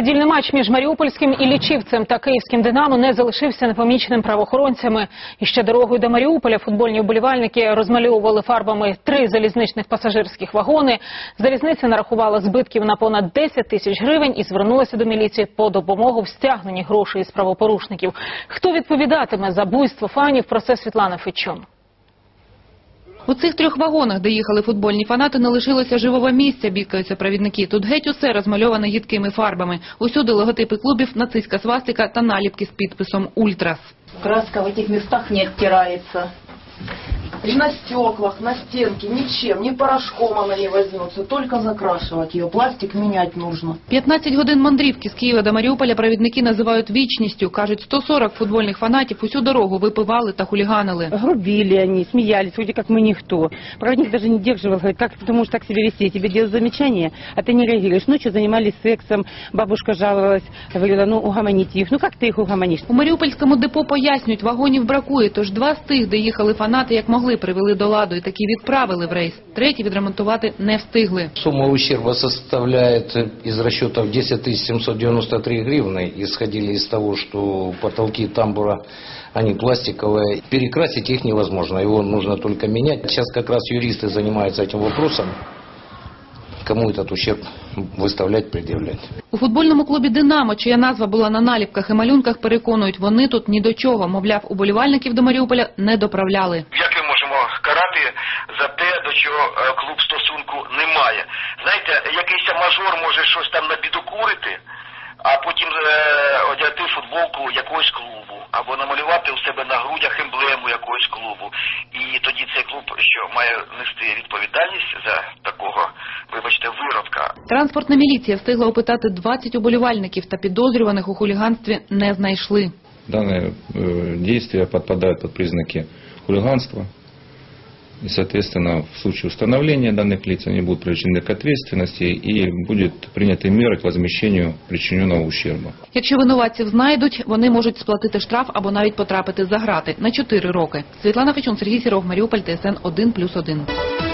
Недільний матч між Маріупольським і Лічівцем та Київським Динамо не залишився непоміченим правоохоронцями. І ще дорогою до Маріуполя футбольні вболівальники розмальовували фарбами три залізничних пасажирських вагони. Залізниця нарахувала збитків на понад 10 тисяч гривень і звернулася до міліції по допомогу в стягненні грошей із правопорушників. Хто відповідатиме за буйство фанів? Про це Світлана Фечун. У цих трьох вагонах, де їхали футбольні фанати, не лишилося живого місця, бідкаються провідники. Тут геть усе розмальоване гідкими фарбами. Усюди логотипи клубів, нацистська свастика та наліпки з підписом «Ультрас». Краска в цих містах не оттирается. И на стеклах, на стенке, ничем, ни порошком она не возьмется, только закрашивать ее. Пластик менять нужно. 15 годин мандрівки з Києва до Маріуполя провідники називають вічністю. Кажуть, 140 футбольних фанатів усю дорогу випивали та хуліганили. Грубили они, смеялись, вроде как мы никто. Проводник даже не держивал, говорит, как ты можешь так себя вести? Я тебе делаю замечание, а ты не реагируешь. Ночью занимались сексом, бабушка жаловалась, говорила, ну угомоните их. Ну как ты их угомонишь? У Маріупольському депо пояснюють, вагонів бракує, тож два з тих, де їхали фанати, як могли, привели до ладу і таки відправили в рейс. Треті відремонтувати не встигли. Сумма ущерба составляет э, из расчетов 10 793 гривны. Исходили из того, что потолки тамбура, они пластиковые. Перекрасить их невозможно, его нужно только менять. Сейчас как раз юристы занимаются этим вопросом. Кому этот ущерб выставлять, предъявлять. У футбольному клубі «Динамо», чия назва була на наліпках і малюнках, переконують, вони тут ні до чого. Мовляв, уболівальників до Маріуполя не доправляли. Як можемо карати за те, до чого е, клуб стосунку не має? Знаєте, якийсь мажор може щось там набідокурити, а потім е, одягти футболку якогось клубу, або намалювати у себе на грудях емблему якогось клубу. І тоді цей клуб, що має нести відповідальність за такого, вибачте, виродка, Транспортна міліція встигла опитати 20 уболівальників та підозрюваних у хуліганстві не знайшли. Данное действие подпадает под признаки хулиганства. И, соответственно, в случае установления данных лиц они будут привлечены к ответственности и будет приняты меры к возмещению причиненного ущерба. Якщо винуватців знайдуть, вони можуть сплатити штраф або навіть потрапити за грати на 4 роки. Світлана Фечун, Сергій Сіров, Маріуполь, ТСН 1+,1.